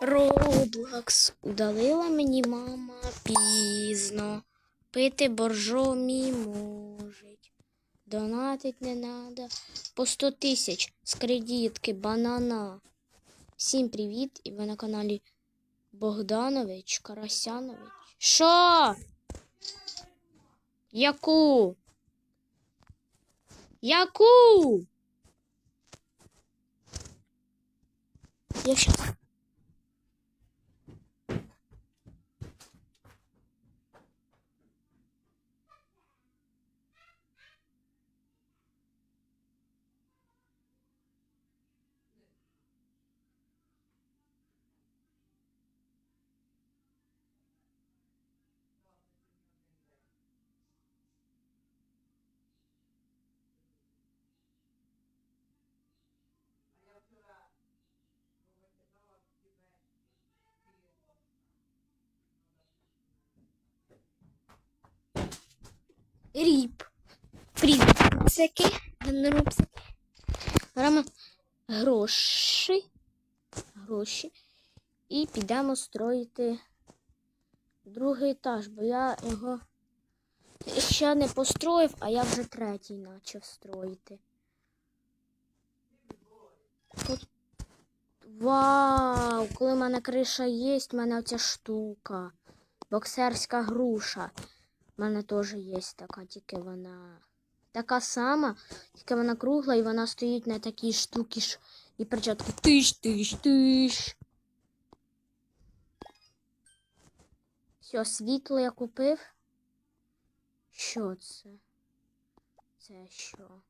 Роблакс удалила мені мама пізно. Пити боржомі можуть. Донатить не надо. По 100 тисяч з кредитки банана. Всім привіт! І ви на каналі Богданович Карасянович. Що? Яку? Яку? Я щас. Ріп. Рюкзаки. Рюкзаки. Беремо гроші. Гроші. І підемо строїти другий етаж, бо я його ще не построїв, а я вже третій почав строїти. Вау! Коли в мене криша є, в мене оця штука. Боксерська груша. У мене теж є така, тільки вона така сама, тільки вона кругла і вона стоїть на такій штуці ж і перчатки тиш, тиш, тиш. Все, світло я купив. Що це? Це що?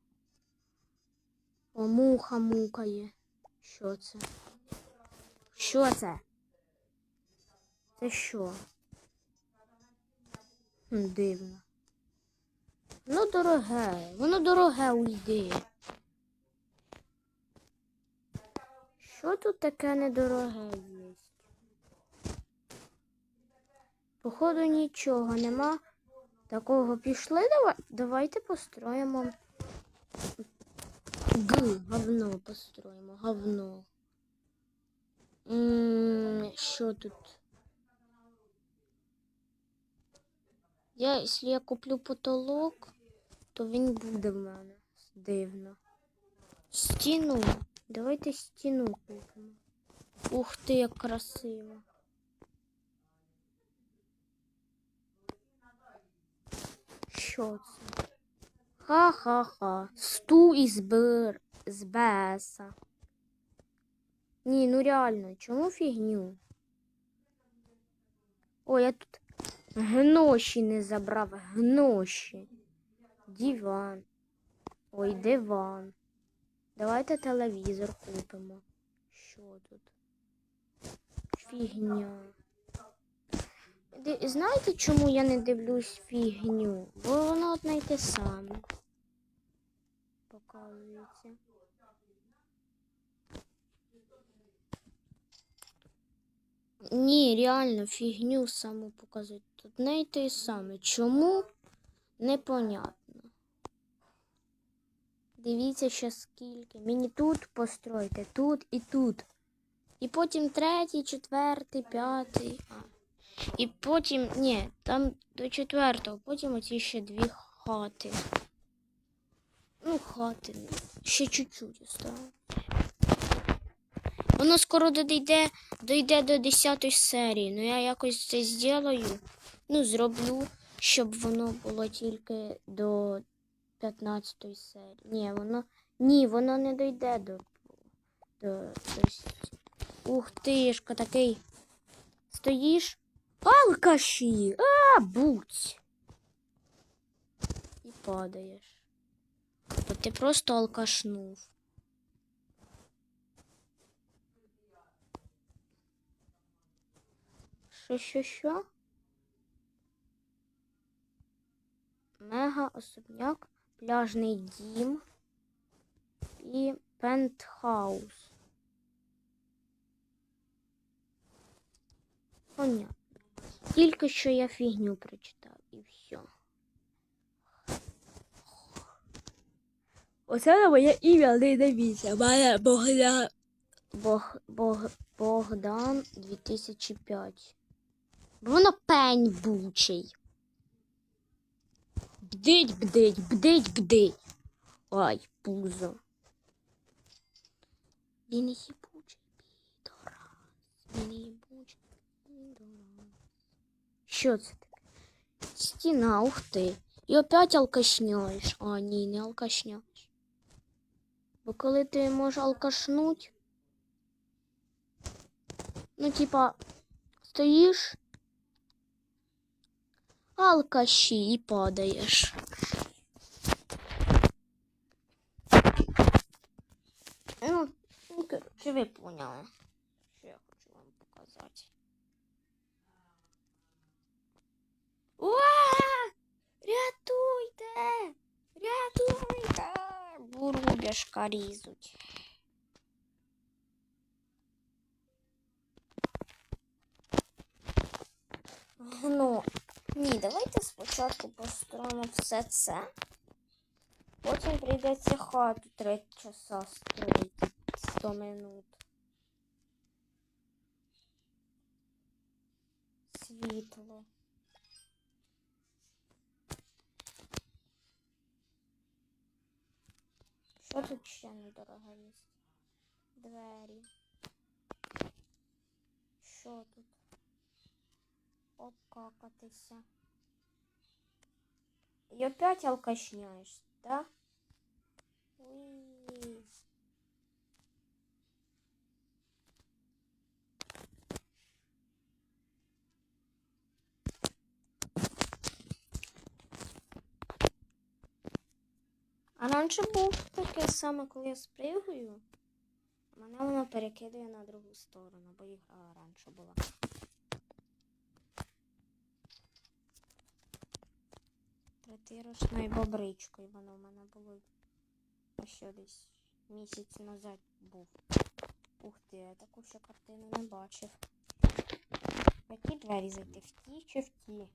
О, муха мукає. Що це? Що це? Це що? Дивно. Ну, дороге, воно дороге уйди. Що тут таке недороге є? Походу нічого нема. Такого пішли. Давай, давайте построїмо. Г, говно построїмо, говно. М, Що тут? Я, якщо я куплю потолок, то він буде в мене. Дивно. Стіну. Давайте стіну купимо. Ух ти, як красиво. Що це? Ха-ха-ха. Сту із бир... з беса. Ні, ну реально, чому фігню? О, я тут гноші не забрав. Гноші. Диван. Ой, диван. Давайте телевізор купимо. Що тут? Фігня. Знаєте, чому я не дивлюсь фігню? Бо воно одне й те саме. Показується. Ні, реально фігню саму показують. Тут не й те саме. Чому? Непонятно. Дивіться, ще скільки. Мені тут постройте, тут і тут. І потім третій, четвертий, п'ятий. А. І потім, ні, там до четвертого, потім оці ще дві хати. Ну, хати. Ще чуть-чуть осталось. Воно скоро дійде, дійде до 10 серії. Ну я якось це зроблю. Ну, зроблю, щоб воно було тільки до 15 серії. Ні, воно. Ні, воно не дійде до. до, до... Ух тишка, такий. Стоїш? Алкаші! А, будь! І падаєш. Бо ти просто алкашнув. Що, що, що? Мега особняк, пляжний дім і пентхаус. Понятно. Тільки що я фігню прочитав і все. Оце моє ім'я не дивіться. Мене Богдан Бог, Бог, Богдан 2005. Бо Воно пень бучий. Бдить, бдить, бдить, бдить. Ай, пузо. Він їбучий підорас. Він їбучий підорас. Що це таке? Стіна, ух ти. І опять алкашняєш. А, ні, не алкашняєш. Бо коли ти можеш алкашнуть, ну, типа, стоїш, алкаші і падаєш. Ну, ну, короче, ви поняли, що я хочу вам показати. Уа! Рятуйте! Рятуйте! Бурубяшка різуть. Ні, давайте спочатку построїмо все це. Потім прийдеться хату 3 часа строїти 100 минут. Світло. Що тут ще недорого є? Двері. Що тут? Обкакатися. І опять алкашняєш, да? Уи. А раніше був таке саме, коли я спригую. Мене воно перекидує на другу сторону, бо ігра раніше була. Третирочною бобричкою воно в мене було ось десь місяць назад був. Ух ти, я таку ще картину не бачив. В які двері зайти? В ті чи в ті?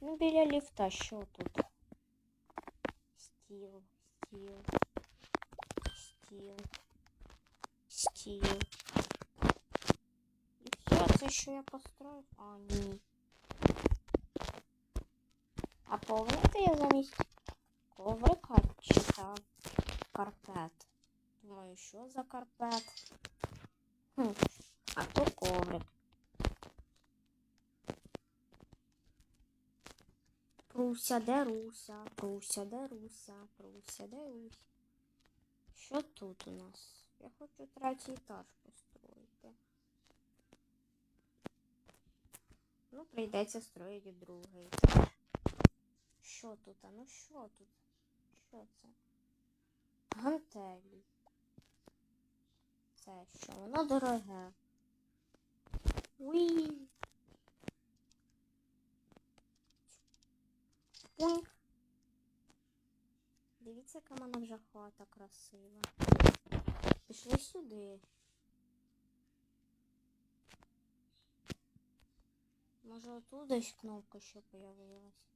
Ну, біля ліфта що тут? Стіл, стіл, стіл, стіл. І все, це що я построїв? А, ні. А повнити я замість коврика читав карпет. Думаю, що за карпет? Хм, а то коврик. Пруся, де Руся, Пруся, де Руся, Пруся, де Руся. Що тут у нас? Я хочу третій етаж построїти. Ну, прийдеться строїти другий. Що тут? А ну що тут? Що це? Гантелі. Це що? Воно дороге. Уі. Пуньк. Дивіться, яка мене вже хата красива. Пішли сюди. Може отут десь кнопка ще появилась?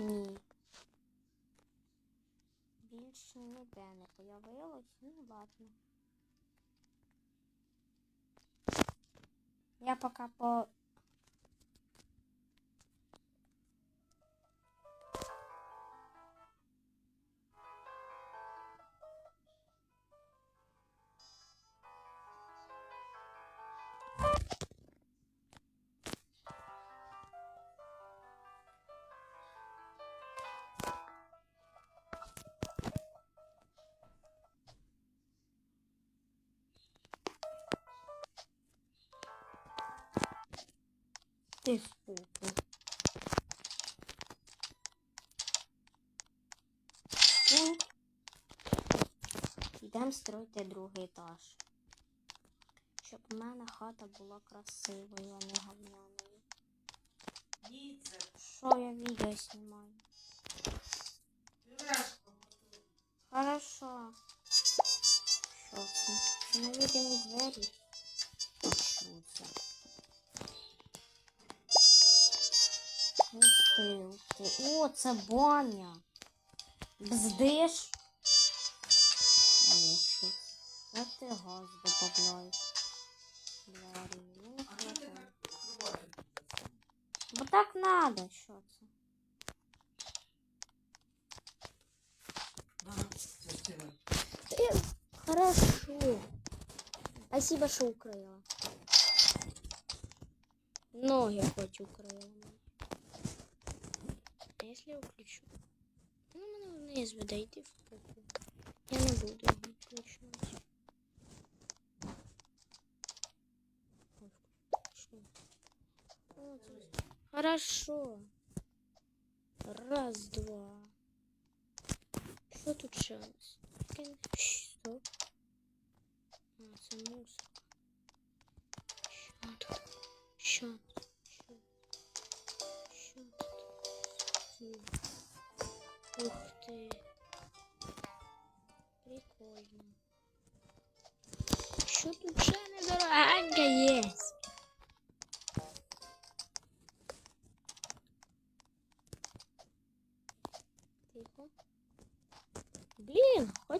Ні. Більше ніде не появилось. Ну ладно. Я пока по. Ти спуку. Пункт. Йдемо строїти другий етаж. Щоб в мене хата була красивою, а не говняною. Що я відео знімаю? Хорошо. Що це? Це невидимі двері. А Що це? Ух ти, ух ти. О, це баня. Бздиш. Як ти газ добавляєш? Для рівня? Ну, не хватає. Бо так надо, що це? Э, Хорошо. Спасибо, что укрыла. Ноги хоть укрыла. А если я включу? Ну, мене вниз веде, йди в попу. Я не буду його включувати. Ой, включу. О, це- Хорошо. Раз, два. Що тут ще у нас? Кін- Що? А, це музика. Що тут? Що?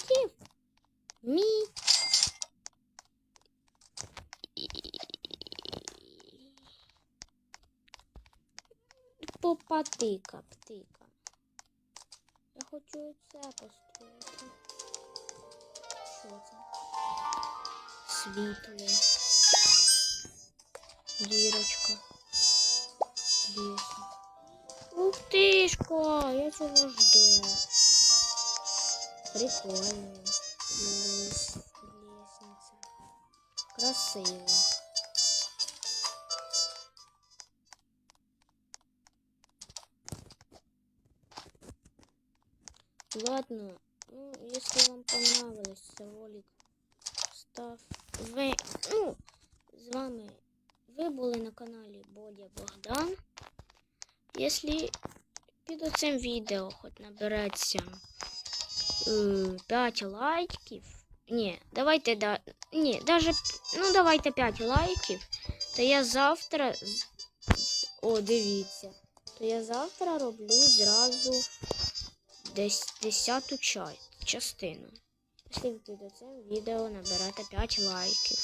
Хотів. Мій. Попатика, птика. Я хочу це построїти. Що це? Світло. Дірочка. Лісо. Ух тишко, я цього жду. Прикольно. Ліс, лісниця. Красиво. Ладно, ну, если вам понравилось цей ролик, став ви, ну, з вами, ви були на каналі Бодя Богдан. Якщо під цим відео хоч набереться 5 лайків, ні, давайте, да, ні, даже, ну, давайте 5 лайків, то я завтра, о, дивіться, то я завтра роблю зразу десь 10 ча- частину. Ви до цього відео наберете 5 лайків.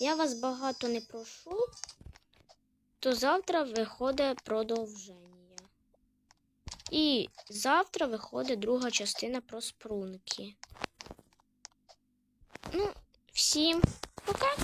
Я вас багато не прошу, то завтра виходить продовження. І завтра виходить друга частина про спрунки. Ну, всім пока!